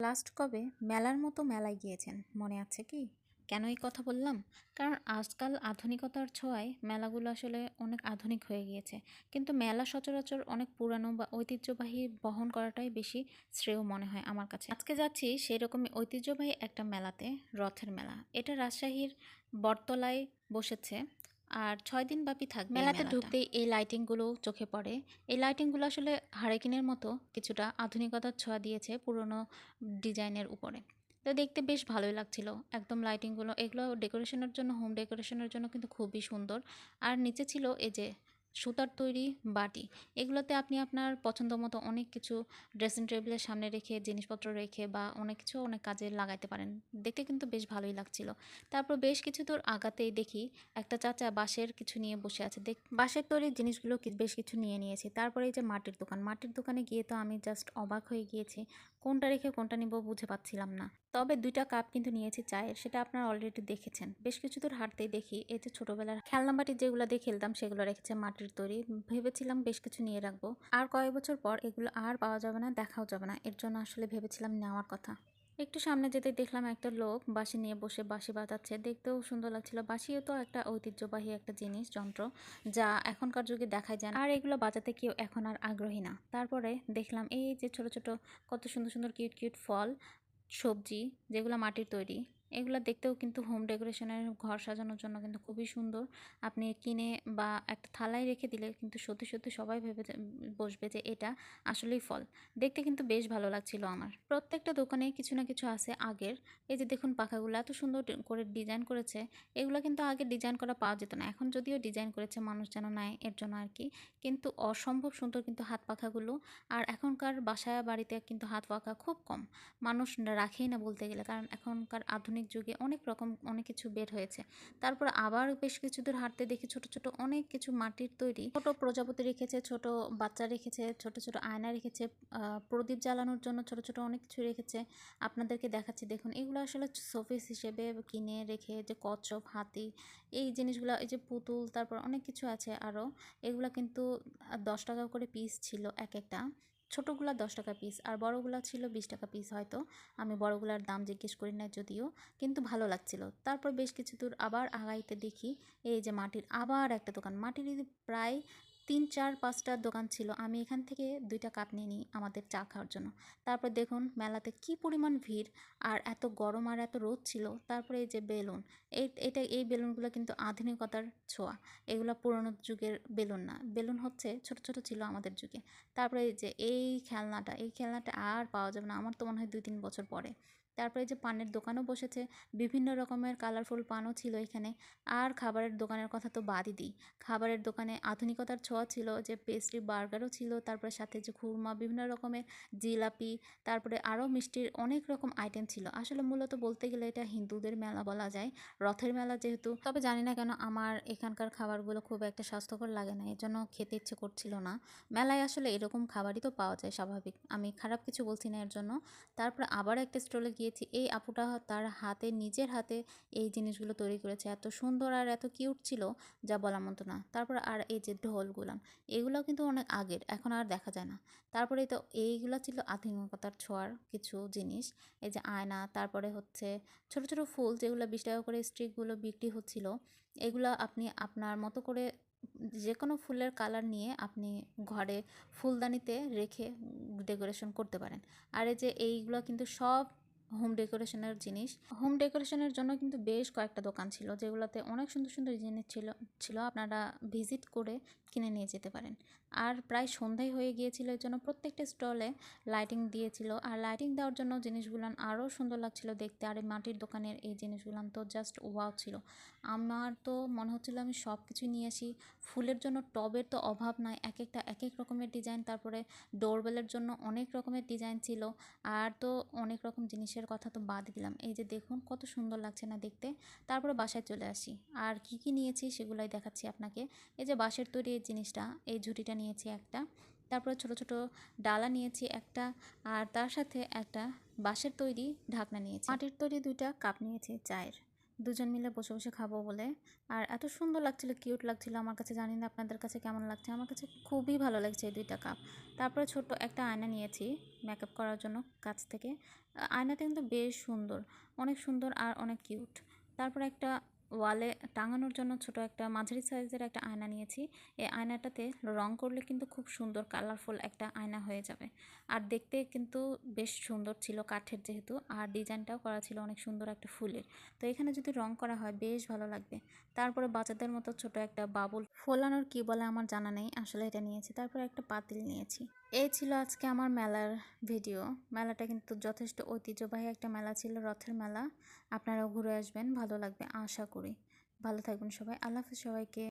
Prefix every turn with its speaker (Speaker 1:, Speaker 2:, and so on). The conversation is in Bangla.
Speaker 1: লাস্ট কবে মেলার মতো মেলায় গিয়েছেন, মনে আছে কি? কেন এই কথা বললাম? কারণ আজকাল আধুনিকতার ছোঁয়ায় মেলাগুলো আসলে অনেক আধুনিক হয়ে গিয়েছে। কিন্তু মেলা সচরাচর অনেক পুরানো বা ঐতিহ্যবাহী বহন করাটাই বেশি শ্রেয় মনে হয় আমার কাছে। আজকে যাচ্ছি সেই রকমই ঐতিহ্যবাহী একটা মেলাতে, রথের মেলা। এটা রাজশাহীর বটতলায় বসেছে। আর ছয় দিন ব্যাপী থাকবে মেলাতে ঢুকতেই এই লাইটিংগুলো চোখে পড়ে। এই লাইটিংগুলো আসলে হারেকিনের মতো কিছুটা আধুনিকতার ছোঁয়া দিয়েছে পুরনো ডিজাইনের উপরে। তো দেখতে বেশ ভালোই লাগছিল। একদম লাইটিংগুলো এগুলো ডেকোরেশনের জন্য হোম ডেকোরেশনের জন্য কিন্তু খুবই সুন্দর। আর নিচে ছিল এই যে সুতার তৈরি বাটি। এগুলোতে আপনি আপনার পছন্দ মতো অনেক কিছু ড্রেসিং টেবিলের সামনে রেখে, জিনিসপত্র রেখে বা অনেক কিছু অনেক কাজে লাগাইতে পারেন। দেখতে কিন্তু বেশ ভালোই লাগছিল। তারপর বেশ কিছু দূর আগাতেই দেখি একটা চাচা বাঁশের কিছু নিয়ে বসে আছে। দেখ, বাঁশের তৈরি জিনিসগুলো বেশ কিছু নিয়ে নিয়েছি। তারপরে এই যে মাটির দোকান। মাটির দোকানে গিয়ে তো আমি জাস্ট অবাক হয়ে গিয়েছি কোনটা রেখে কোনটা নিব বুঝে পাচ্ছিলাম না। তবে দুইটা কাপ কিন্তু নিয়েছি চায়ের, সেটা আপনারা অলরেডি দেখেছেন। বেশ কিছু দূর হাঁটতেই দেখি, এই যে ছোটোবেলার খেলনাবাটি যেগুলো দিয়ে খেলতাম, সেগুলো রেখেছে মাটির তৈরি। ভেবেছিলাম বেশ কিছু নিয়ে রাখব। আর কয়েক বছর পর এগুলো আর পাওয়া যাবে না, দেখাও যাবে না। এর জন্য আসলে ভেবেছিলাম নেওয়ার কথা। একটু সামনে যেতে দেখলাম একটা লোক বাঁশি নিয়ে বসে বাঁশি বাজাচ্ছে। দেখতেও সুন্দর লাগছিল। বাঁশিও তো একটা ঐতিহ্যবাহী একটা জিনিস, যন্ত্র, যা এখনকার যুগে দেখায় যায়। আর এগুলো বাজাতে কেউ এখন আর আগ্রহী না। তারপরে দেখলাম এই যে ছোট ছোট কত সুন্দর সুন্দর কিউট কিউট ফল, সবজি, যেগুলো মাটির তৈরি। এগুলো দেখতেও কিন্তু হোম ডেকোরেশনের ঘর সাজানোর জন্য কিন্তু খুবই সুন্দর। আপনি কিনে বা একটা থালায় রেখে দিলে কিন্তু সত্যি সত্যি সবাই ভেবে বসবে যে এটা আসলেই ফল। দেখতে কিন্তু বেশ ভালো লাগছিল আমার। প্রত্যেকটা দোকানে কিছু না কিছু আছে আগের। এই যে দেখুন পাখাগুলো এত সুন্দর করে ডিজাইন করেছে। এগুলো কিন্তু আগে ডিজাইন করা পাওয়া যেত না। এখন যদিও ডিজাইন করেছে মানুষ যেন নেয়, এর জন্য আর কি। কিন্তু অসম্ভব সুন্দর কিন্তু হাত পাখাগুলো। আর এখনকার বাসায় বাড়িতে কিন্তু হাত পাখা খুব কম। মানুষ রাখেই না বলতে গেলে। কারণ এখনকার আধুনিক যুগে অনেক রকম, অনেক কিছু বের হয়েছে। তারপর আবার বেশ কিছু দূর হাঁটতে দেখি ছোট ছোট অনেক কিছু মাটির তৈরি। ছোট প্রজাপতি রেখেছে, ছোট বাচ্চা রেখেছে, ছোট ছোট আয়না রেখেছে প্রদীপ জ্বালানোর জন্য ছোট ছোট অনেক কিছু রেখেছে। আপনাদেরকে দেখাচ্ছি, দেখুন, এগুলো আসলে শোপিস হিসেবে কিনে রেখে যে কচ্ছপ, হাতি, এই জিনিসগুলো, এই যে পুতুল, তারপর অনেক কিছু আছে আরও। এগুলো কিন্তু দশ টাকা করে পিস ছিল এক একটা। ছোটোগুলা দশ টাকা পিস আর বড়গুলা ছিল বিশ টাকা পিস হয়তো। আমি বড়গুলার দাম জিজ্ঞেস করি না যদিও, কিন্তু ভালো লাগছিল। তারপর বেশ কিছু দূর আবার আগাইতে দেখি, এই যে মাটির আবার একটা দোকান। মাটির প্রায় তিন, চার, পাঁচটা দোকান ছিল। আমি এখান থেকে দুইটা কাপ নিয়ে নিই আমাদের চা খাওয়ার জন্য। তারপর দেখুন মেলাতে কি পরিমাণ ভিড়, আর এত গরম আর এত রোদ ছিল। তারপরে এই যে বেলুন, এই, এটা, এই বেলুনগুলো কিন্তু আধুনিকতার ছোঁয়া। এগুলো পুরনো যুগের বেলুন না। বেলুন হচ্ছে ছোট ছোট ছিল আমাদের যুগে। তারপরে এই যে এই খেলনাটা এই খেলনাটা আর পাওয়া যাবে না। আমার তো মনে হয় দুই, তিন বছর পরে। তারপরে যে পানের দোকানও বসেছে। বিভিন্ন রকমের কালারফুল পানও ছিল এখানে। আর খাবারের দোকানের কথা তো বাদই দিই। খাবারের দোকানে আধুনিকতার ছোঁয়া ছিল, যে পেস্ট্রি বার্গারও ছিল, তারপরে সাথে যে খুরমা, বিভিন্ন রকমের জিলাপি, তারপরে আরও মিষ্টির অনেক রকম আইটেম ছিল। আসলে মূলত বলতে গেলে এটা হিন্দুদের মেলা বলা যায়, রথের মেলা যেহেতু। তবে জানি না কেন আমার এখানকার খাবারগুলো খুব একটা স্বাস্থ্যকর লাগে না এর জন্য খেতে ইচ্ছে করছিল না। মেলায় আসলে এরকম খাবারই তো পাওয়া যায় স্বাভাবিক, আমি খারাপ কিছু বলছি না এর জন্য। তারপর আবার একটা স্টলে গিয়েছি, এই আপুটা তার হাতে, নিজের হাতে এই জিনিসগুলো তৈরি করেছে, এত সুন্দর আর এত কিউট ছিল, যা বলার মতো না। তারপর আর এই যে ঢোলগুলান এগুলো কিন্তু অনেক আগের, এখন আর দেখা যায় না। তারপরে তো এইগুলো ছিল আধুনিকতার ছোঁয়ার কিছু জিনিস। এই যে আয়না, তারপরে হচ্ছে ছোট ছোট ফুল যেগুলো বিশ টাকা করে স্ট্রিকগুলো বিক্রি হচ্ছিল, এগুলো আপনি আপনার মতো করে যে কোনো ফুলের কালার নিয়ে আপনি ঘরে ফুলদানিতে রেখে ডেকোরেশন করতে পারেন। আর এই যে এইগুলো কিন্তু সব হোম ডেকোরেশনের জিনিস। হোম ডেকোরেশনের জন্য কিন্তু বেশ কয়েকটা দোকান ছিল, যেগুলোতে অনেক সুন্দর সুন্দর জিনিস ছিল ছিল। আপনারা ভিজিট করে কিনে নিয়ে যেতে পারেন। আর প্রায় সন্ধ্যায় হয়ে গিয়েছিল এর জন্য প্রত্যেকটা স্টলে লাইটিং দিয়েছিল। আর লাইটিং দেওয়ার জন্য জিনিসগুলান আরও সুন্দর লাগছিল দেখতে। আর এই মাটির দোকানের এই জিনিসগুলান তো জাস্ট ওয়াও ছিল। আমার তো মনে হচ্ছিল আমি সব কিছু নিয়ে আসি। ফুলের জন্য টবের তো অভাব নাই। এক একটা এক এক রকমের ডিজাইন তারপরে ডোরবেলের জন্য অনেক রকমের ডিজাইন ছিল। আর তো অনেক রকম জিনিসের কথা তো বাদ দিলাম। এই যে দেখুন কত সুন্দর লাগছে না দেখতে। তারপরে বাসায় চলে আসি। আর কি কি নিয়েছি সেগুলাই দেখাচ্ছি আপনাকে। এই যে বাঁশের তৈরি এই জিনিসটা, এই ঝুঁটিটা নিয়েছি একটা। তারপরে ছোট ছোট ডালা নিয়েছি একটা আর তার সাথে একটা বাঁশের তৈরি ঢাকনা নিয়েছি। মাটির তৈরি দুইটা কাপ নিয়েছি চায়ের। দুজন মিলে বসে বসে খাব বলে। আর এত সুন্দর লাগছিল, কিউট লাগছিল আমার কাছে, জানি না আপনাদের কাছে কেমন লাগছে। আমার কাছে খুবই ভালো লাগছে এই দুইটা কাপ। তারপরে ছোট্ট একটা আয়না নিয়েছি মেকআপ করার জন্য কাছ থেকে। আয়নাটা কিন্তু বেশ সুন্দর, অনেক সুন্দর আর অনেক কিউট। তারপর একটা ওয়ালে টাঙানোর জন্য ছোট একটা মাঝারি সাইজের একটা আয়না নিয়েছি। এই আয়নাটাতে রং করলে কিন্তু খুব সুন্দর কালারফুল একটা আয়না হয়ে যাবে। আর দেখতে কিন্তু বেশ সুন্দর ছিল কাঠের যেহেতু, আর ডিজাইনটাও করা ছিল অনেক সুন্দর একটা ফুলের। তো এখানে যদি রং করা হয়, বেশ ভালো লাগবে। তারপরে বাচ্চাদের মতো ছোট একটা বাবুল ফোলানোর কি বলে আমার জানা নেই, আসলে এটা নিয়েছি। তারপরে একটা পাতিল নিয়েছি। এই ছিল আজকে আমার মেলার ভিডিও। মেলাটা কিন্তু যথেষ্ট ঐতিহ্যবাহী একটা মেলা ছিল, রথের মেলা। আপনারাও ঘুরে আসবেন, ভালো লাগবে, আশা করি। ভালো থাকবেন সবাই। আল্লাহ হাফিজ সবাইকে।